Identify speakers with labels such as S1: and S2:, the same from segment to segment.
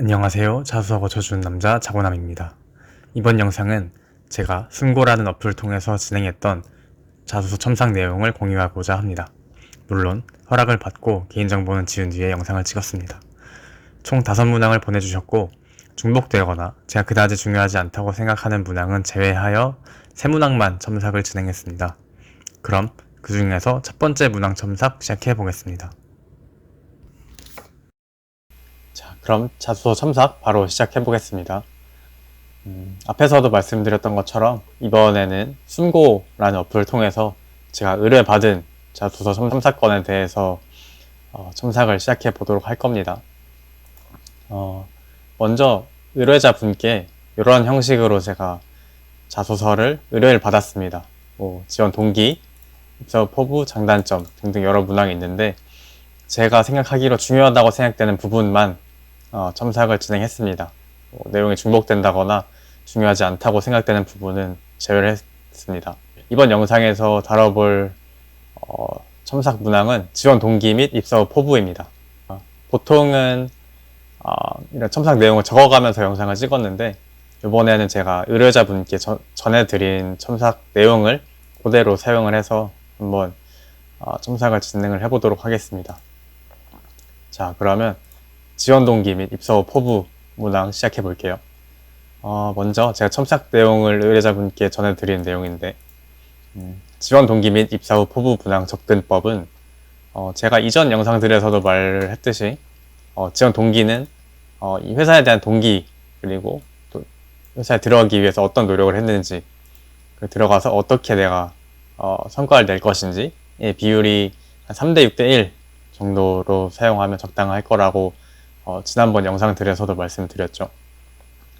S1: 안녕하세요. 자수하고 저주는 남자 자고남입니다. 이번 영상은 제가 순고라는 어플을 통해서 진행했던 자소서 첨삭 내용을 공유하고자 합니다. 물론 허락을 받고 개인정보는 지운 뒤에 영상을 찍었습니다. 총 5문항을 보내주셨고 중복되거나 제가 그다지 중요하지 않다고 생각하는 문항은 제외하여 3문항만 첨삭을 진행했습니다. 그럼 그 중에서 첫 번째 문항 첨삭 시작해 보겠습니다. 자, 그럼 자소서 첨삭 바로 시작해 보겠습니다. 음, 앞에서도 말씀드렸던 것처럼 이번에는 순고라는 어플을 통해서 제가 의뢰받은 자소서 첨삭 건에 대해서 어, 첨삭을 시작해 보도록 할 겁니다. 어, 먼저 의뢰자 분께 이런 형식으로 제가 자소서를 의뢰를 받았습니다. 뭐 지원 동기, 입사 포부, 장단점 등등 여러 문항이 있는데 제가 생각하기로 중요하다고 생각되는 부분만 어, 첨삭을 진행했습니다. 뭐, 내용이 중복된다거나 중요하지 않다고 생각되는 부분은 제외를 했습니다. 이번 영상에서 다뤄볼 어, 첨삭 문항은 지원 동기 및 입사 후 포부입니다. 어, 보통은 어, 이런 첨삭 내용을 적어가면서 영상을 찍었는데 이번에는 제가 의뢰자분께 저- 전해드린 첨삭 내용을 그대로 사용을 해서 한번 어, 첨삭을 진행을 해보도록 하겠습니다. 자 그러면 지원 동기 및 입사 후 포부 문항 시작해 볼게요. 어, 먼저 제가 첨삭 내용을 의뢰자분께 전해드린 내용인데 음, 지원 동기 및 입사 후 포부 문항 접근법은 어, 제가 이전 영상들에서도 말했듯이 어, 지원 동기는 어, 이 회사에 대한 동기 그리고 또 회사에 들어가기 위해서 어떤 노력을 했는지 그 들어가서 어떻게 내가 어, 성과를 낼 것인지 의 비율이 한 3대 6대 1 정도로 사용하면 적당할 거라고 어, 지난번 영상들에서도 말씀드렸죠.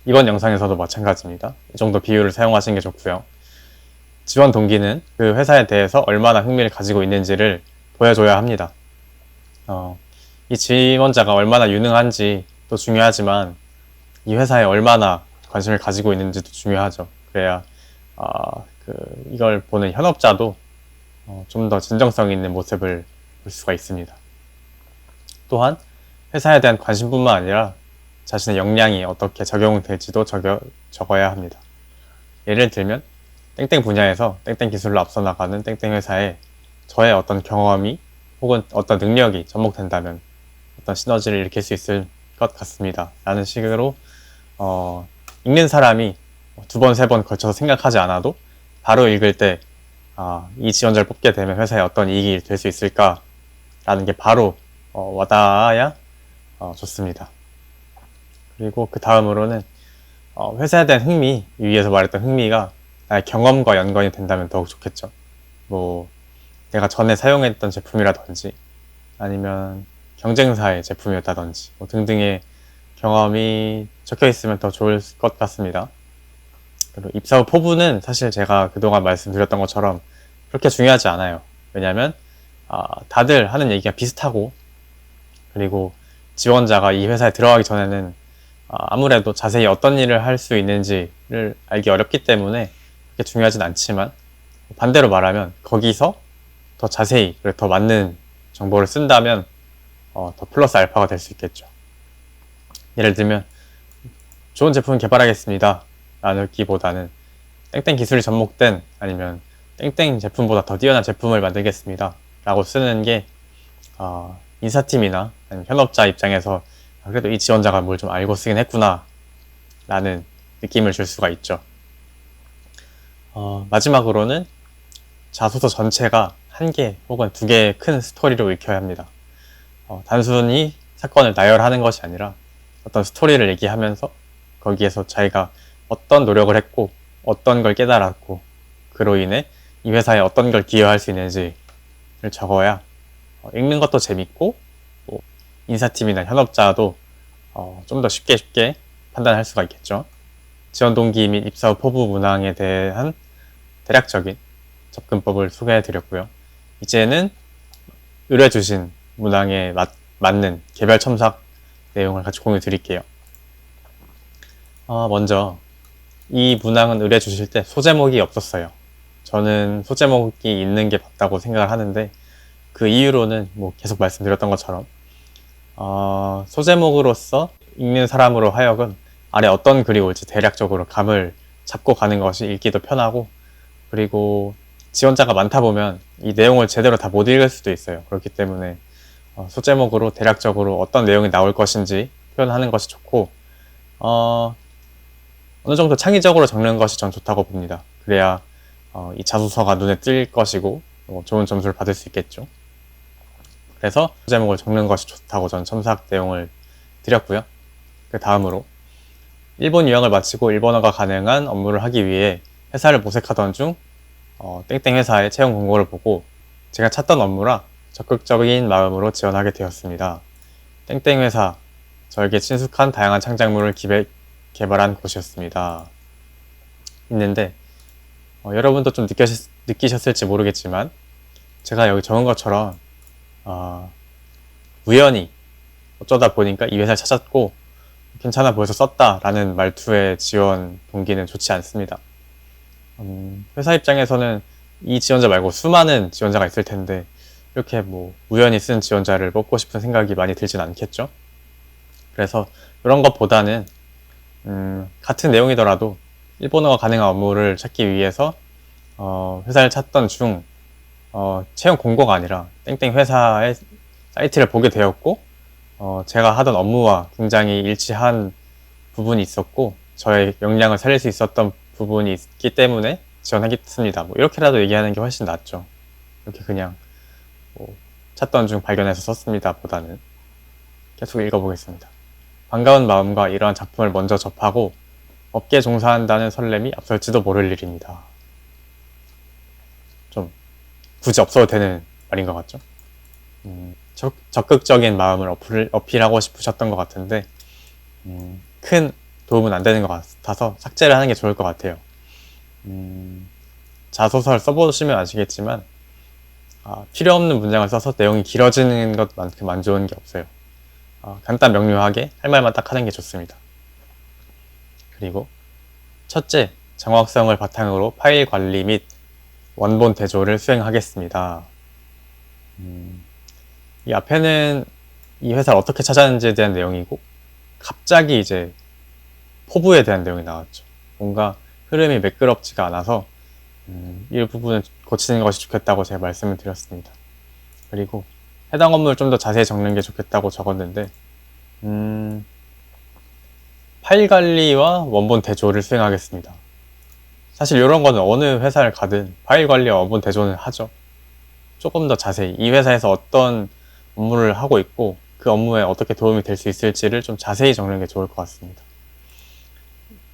S1: 이번 영상에서도 마찬가지입니다. 이 정도 비율을 사용하시는 게 좋고요. 지원 동기는 그 회사에 대해서 얼마나 흥미를 가지고 있는지를 보여줘야 합니다. 어, 이 지원자가 얼마나 유능한지 또 중요하지만 이 회사에 얼마나 관심을 가지고 있는지도 중요하죠. 그래야 어, 그 이걸 보는 현업자도 어, 좀 더 진정성 있는 모습을 볼 수가 있습니다. 또한 회사에 대한 관심뿐만 아니라 자신의 역량이 어떻게 적용될지도 적여, 적어야 합니다. 예를 들면 땡땡 분야에서 땡땡 기술로 앞서 나가는 땡땡 회사에 저의 어떤 경험이 혹은 어떤 능력이 접목된다면 어떤 시너지를 일으킬 수 있을 것 같습니다. 라는 식으로 어, 읽는 사람이 두 번, 세 번 걸쳐서 생각하지 않아도 바로 읽을 때 아, 이 지원자를 뽑게 되면 회사에 어떤 이익이 될 수 있을까라는 게 바로 어, 와닿아야 어, 좋습니다. 그리고 그 다음으로는 어, 회사에 대한 흥미, 위에서 말했던 흥미가 나의 경험과 연관이 된다면 더욱 좋겠죠. 뭐 내가 전에 사용했던 제품이라든지 아니면 경쟁사의 제품이었다든지 뭐 등등의 경험이 적혀 있으면 더 좋을 것 같습니다. 그리고 입사 후 포부는 사실 제가 그동안 말씀드렸던 것처럼 그렇게 중요하지 않아요. 왜냐하면 아, 다들 하는 얘기가 비슷하고 그리고 지원자가 이 회사에 들어가기 전에는 아, 아무래도 자세히 어떤 일을 할 수 있는지를 알기 어렵기 때문에 그렇게 중요하진 않지만 반대로 말하면 거기서 더 자세히 그리고 더 맞는 정보를 쓴다면 어, 더 플러스 알파가 될 수 있겠죠. 예를 들면 좋은 제품을 개발하겠습니다. 라는기보다는 땡땡 기술이 접목된 아니면 땡땡 제품보다 더 뛰어난 제품을 만들겠습니다. 라고 쓰는 게 어, 인사팀이나 아니면 현업자 입장에서 아, 그래도 이 지원자가 뭘 좀 알고 쓰긴 했구나 라는 느낌을 줄 수가 있죠. 어, 마지막으로는 자소서 전체가 한 개 혹은 두 개의 큰 스토리로 읽혀야 합니다. 어, 단순히 사건을 나열하는 것이 아니라 어떤 스토리를 얘기하면서 거기에서 자기가 어떤 노력을 했고 어떤 걸 깨달았고 그로 인해 이 회사에 어떤 걸 기여할 수 있는지를 적어야 어, 읽는 것도 재밌고 뭐 인사팀이나 현업자도 어, 좀 더 쉽게 쉽게 판단할 수가 있겠죠. 지원 동기 및 입사 후 포부 문항에 대한 대략적인 접근법을 소개해 드렸고요. 이제는 의뢰 주신 문항에 맞, 맞는 개별 첨삭 내용을 같이 공유 드릴게요. 어, 먼저 이 문항은 의뢰 주실 때 소제목이 없었어요. 저는 소제목이 있는 게 맞다고 생각을 하는데 그 이유로는 뭐 계속 말씀드렸던 것처럼 어, 소제목으로서 읽는 사람으로 하여금 아래 어떤 글이 올지 대략적으로 감을 잡고 가는 것이 읽기도 편하고 그리고 지원자가 많다 보면 이 내용을 제대로 다 못 읽을 수도 있어요. 그렇기 때문에 어, 소제목으로 대략적으로 어떤 내용이 나올 것인지 표현하는 것이 좋고 어, 어느 정도 창의적으로 적는 것이 전 좋다고 봅니다. 그래야 어, 이 자소서가 눈에 띌 것이고 어, 좋은 점수를 받을 수 있겠죠. 그래서 소제목을 적는 것이 좋다고 전 첨삭 내용을 드렸고요. 그 다음으로 일본 유학을 마치고 일본어가 가능한 업무를 하기 위해 회사를 모색하던 중 어, 땡땡 회사의 채용 공고를 보고 제가 찾던 업무라 적극적인 마음으로 지원하게 되었습니다. 땡땡 회사 저에게 친숙한 다양한 창작물을 기획, 개발한 곳이었습니다. 있는데 어, 여러분도 좀 느끼셨, 느끼셨을지 모르겠지만 제가 여기 적은 것처럼 어, 우연히 어쩌다 보니까 이 회사를 찾았고 괜찮아 보여서 썼다라는 말투의 지원 동기는 좋지 않습니다. 음, 회사 입장에서는 이 지원자 말고 수많은 지원자가 있을 텐데 이렇게 뭐 우연히 쓴 지원자를 뽑고 싶은 생각이 많이 들진 않겠죠. 그래서 이런 것보다는 음, 같은 내용이더라도 일본어가 가능한 업무를 찾기 위해서 어, 회사를 찾던 중 어, 채용 공고가 아니라 땡땡 회사의 사이트를 보게 되었고 어, 제가 하던 업무와 굉장히 일치한 부분이 있었고 저의 역량을 살릴 수 있었던 부분이 있기 때문에 지원하겠습니다. 뭐 이렇게라도 얘기하는 게 훨씬 낫죠. 이렇게 그냥 뭐 찾던 중 발견해서 썼습니다 보다는 계속 읽어보겠습니다. 반가운 마음과 이러한 작품을 먼저 접하고 업계에 종사한다는 설렘이 앞설지도 모를 일입니다. 좀 굳이 없어도 되는 말인 것 같죠? 음, 적, 적극적인 마음을 어필, 어필하고 싶으셨던 것 같은데 음, 큰 도움은 안 되는 것 같아서 삭제를 하는 게 좋을 것 같아요. 음, 자소서를 써보시면 아시겠지만 아, 필요 없는 문장을 써서 내용이 길어지는 것만큼 안 좋은 게 없어요. 아, 간단 명료하게 할 말만 딱 하는 게 좋습니다. 그리고 첫째, 정확성을 바탕으로 파일 관리 및 원본 대조를 수행하겠습니다. 음, 이 앞에는 이 회사를 어떻게 찾았는지에 대한 내용이고 갑자기 이제 포부에 대한 내용이 나왔죠. 뭔가 흐름이 매끄럽지가 않아서 음, 이 부분을 고치는 것이 좋겠다고 제가 말씀을 드렸습니다. 그리고 해당 업무를 좀 더 자세히 적는 게 좋겠다고 적었는데 음, 파일 관리와 원본 대조를 수행하겠습니다. 사실 이런 거는 어느 회사를 가든 파일 관리와 원본 대조는 하죠. 조금 더 자세히 이 회사에서 어떤 업무를 하고 있고 그 업무에 어떻게 도움이 될 수 있을지를 좀 자세히 적는 게 좋을 것 같습니다.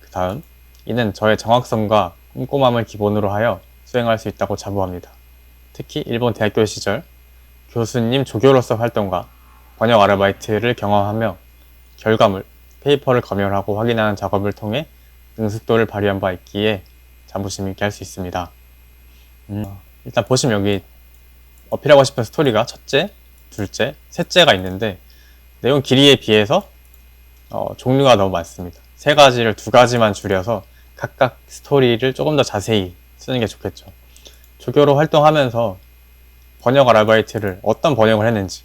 S1: 그 다음, 이는 저의 정확성과 꼼꼼함을 기본으로 하여 수행할 수 있다고 자부합니다. 특히 일본 대학교 시절 교수님 조교로서 활동과 번역 아르바이트를 경험하며 결과물, 페이퍼를 검열하고 확인하는 작업을 통해 능숙도를 발휘한 바 있기에 자부심 있게 할 수 있습니다. 음, 일단 보시면 여기 어필하고 싶은 스토리가 첫째, 둘째, 셋째가 있는데 내용 길이에 비해서 어, 종류가 너무 많습니다. 세 가지를 두 가지만 줄여서 각각 스토리를 조금 더 자세히 쓰는 게 좋겠죠. 조교로 활동하면서 번역 아르바이트를 어떤 번역을 했는지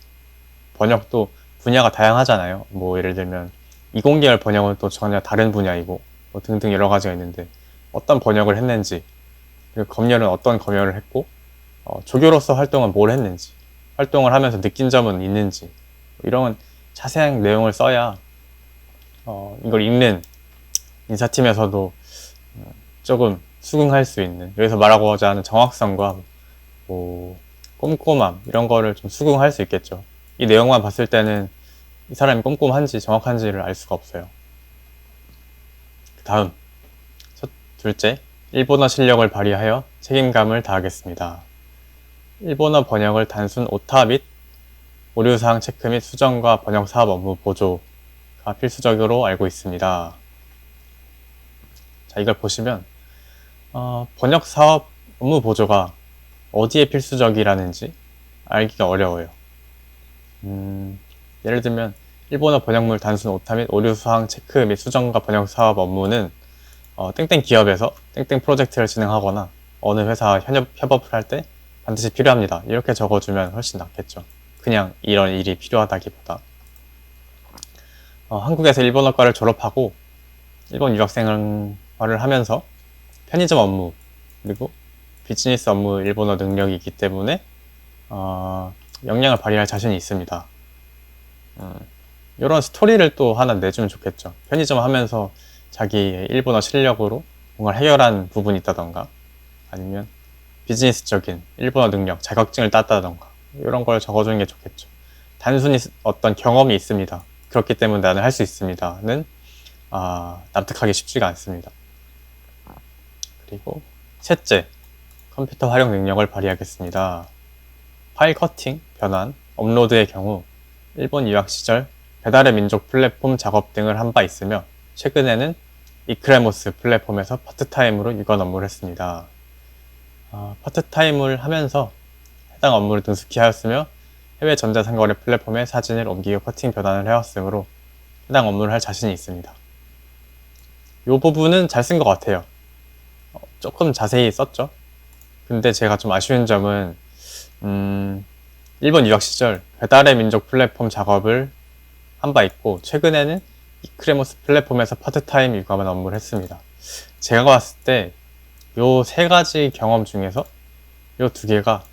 S1: 번역도 분야가 다양하잖아요. 뭐 예를 들면 이공계열 번역은 또 전혀 다른 분야이고 뭐 등등 여러 가지가 있는데 어떤 번역을 했는지 그리고 검열은 어떤 검열을 했고 어, 조교로서 활동은 뭘 했는지 활동을 하면서 느낀 점은 있는지 이런 자세한 내용을 써야 어, 이걸 읽는 인사팀에서도 어, 조금 수긍할 수 있는 여기서 말하고자 하는 정확성과 뭐 꼼꼼함 이런 거를 좀 수긍할 수 있겠죠. 이 내용만 봤을 때는 이 사람이 꼼꼼한지 정확한지를 알 수가 없어요. 다음 첫, 둘째 일본어 실력을 발휘하여 책임감을 다하겠습니다. 일본어 번역을 단순 오타 및 오류사항 체크 및 수정과 번역 사업 업무 보조가 필수적으로 알고 있습니다. 자, 이걸 보시면 어, 번역 사업 업무 보조가 어디에 필수적이라는지 알기가 어려워요. 음, 예를 들면 일본어 번역물 단순 오타 및 오류 수항 체크 및 수정과 번역 사업 업무는 어, 땡땡 기업에서 땡땡 프로젝트를 진행하거나 어느 회사 협업, 협업을 할 때 반드시 필요합니다. 이렇게 적어주면 훨씬 낫겠죠. 그냥 이런 일이 필요하다기보다. 어, 한국에서 일본어과를 졸업하고 일본 유학 생활을 하면서 편의점 업무 그리고 비즈니스 업무 일본어 능력이 있기 때문에 어, 역량을 발휘할 자신이 있습니다. 음, 이런 스토리를 또 하나 내주면 좋겠죠. 편의점 하면서 자기의 일본어 실력으로 뭔가를 해결한 부분이 있다던가 아니면 비즈니스적인 일본어 능력, 자격증을 땄다던가 이런 걸 적어주는 게 좋겠죠. 단순히 어떤 경험이 있습니다. 그렇기 때문에 나는 할 수 있습니다는 아, 납득하기 쉽지가 않습니다. 그리고 셋째, 컴퓨터 활용 능력을 발휘하겠습니다. 파일 커팅, 변환, 업로드의 경우 일본 유학 시절 배달의 민족 플랫폼 작업 등을 한 바 있으며 최근에는 이크레모스 플랫폼에서 파트타임으로 육아 업무를 했습니다. 어, 파트타임을 하면서 해당 업무를 능숙히 하였으며 해외 전자상거래 플랫폼에 사진을 옮기고 커팅 변환을 해왔으므로 해당 업무를 할 자신이 있습니다. 이 부분은 잘 쓴 것 같아요. 어, 조금 자세히 썼죠. 근데 제가 좀 아쉬운 점은 음, 일본 유학 시절 배달의 민족 플랫폼 작업을 한 바 있고 최근에는 이크레모스 플랫폼에서 파트타임 육아만 업무를 했습니다. 제가 봤을 때 요 세 가지 경험 중에서 요 두 개가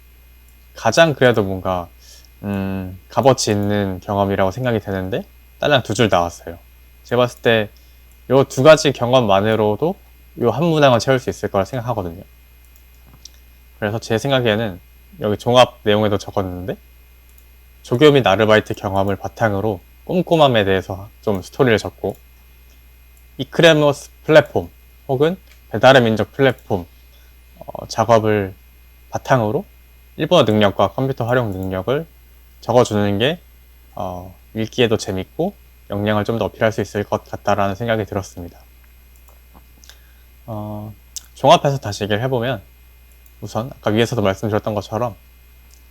S1: 가장 그래도 뭔가 음, 값어치 있는 경험이라고 생각이 되는데 딸랑 두 줄 나왔어요. 제가 봤을 때 요 두 가지 경험만으로도 요 한 문항을 채울 수 있을 거라 생각하거든요. 그래서 제 생각에는 여기 종합 내용에도 적었는데 조교 및 아르바이트 경험을 바탕으로 꼼꼼함에 대해서 좀 스토리를 적고 이크레모스 플랫폼 혹은 배달의 민족 플랫폼 어, 작업을 바탕으로 일본어 능력과 컴퓨터 활용 능력을 적어주는 게 어, 읽기에도 재밌고 역량을 좀 더 어필할 수 있을 것 같다라는 생각이 들었습니다. 어, 종합해서 다시 얘기를 해보면 우선 아까 위에서도 말씀드렸던 것처럼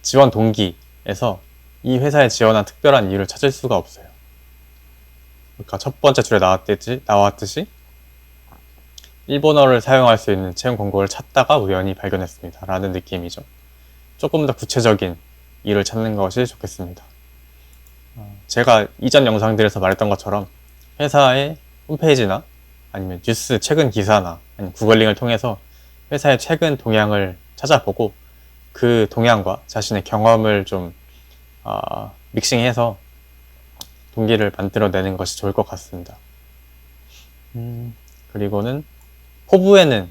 S1: 지원 동기에서 이 회사에 지원한 특별한 이유를 찾을 수가 없어요. 그러니까 첫 번째 줄에 나왔듯이, 나왔듯이 일본어를 사용할 수 있는 채용 공고를 찾다가 우연히 발견했습니다. 라는 느낌이죠. 조금 더 구체적인 이유를 찾는 것이 좋겠습니다. 어, 제가 이전 영상들에서 말했던 것처럼 회사의 홈페이지나 아니면 뉴스 최근 기사나 아니면 구글링을 통해서 회사의 최근 동향을 찾아보고 그 동향과 자신의 경험을 좀 어, 믹싱해서 동기를 만들어내는 것이 좋을 것 같습니다. 음, 그리고는 포부에는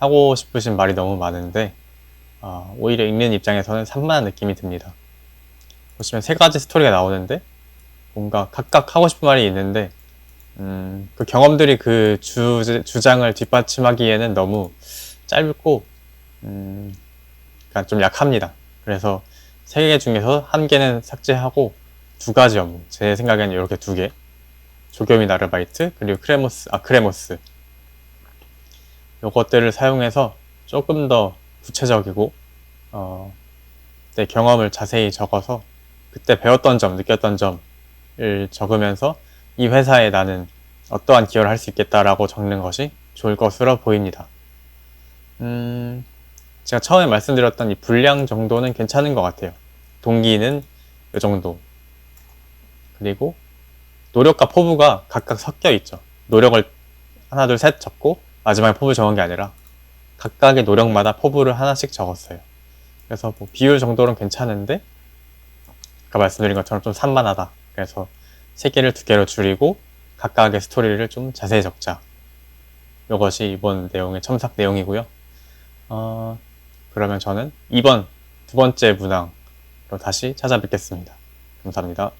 S1: 하고 싶으신 말이 너무 많은데 어, 오히려 읽는 입장에서는 산만한 느낌이 듭니다. 보시면 세 가지 스토리가 나오는데 뭔가 각각 하고 싶은 말이 있는데 음, 그 경험들이 그 주, 주장을 뒷받침하기에는 너무 짧고 음, 그러니까 좀 약합니다. 그래서 세 개 중에서 한 개는 삭제하고 두 가지 업무. 제 생각에는 이렇게 두 개. 조교 및 아르바이트 그리고 크레모스 아 크레모스. 요것들을 사용해서 조금 더 구체적이고 어, 내 경험을 자세히 적어서 그때 배웠던 점, 느꼈던 점을 적으면서 이 회사에 나는 어떠한 기여를 할 수 있겠다라고 적는 것이 좋을 것으로 보입니다. 음, 제가 처음에 말씀드렸던 이 분량 정도는 괜찮은 것 같아요. 동기는 이 정도. 그리고 노력과 포부가 각각 섞여 있죠. 노력을 하나, 둘, 셋 적고 마지막에 포부 적은 게 아니라 각각의 노력마다 포부를 하나씩 적었어요. 그래서 뭐 비율 정도는 괜찮은데 아까 말씀드린 것처럼 좀 산만하다. 그래서 세 개를 두 개로 줄이고 각각의 스토리를 좀 자세히 적자. 이것이 이번 내용의 첨삭 내용이고요. 어, 그러면 저는 이번 두 번째 문항으로 다시 찾아뵙겠습니다. 감사합니다.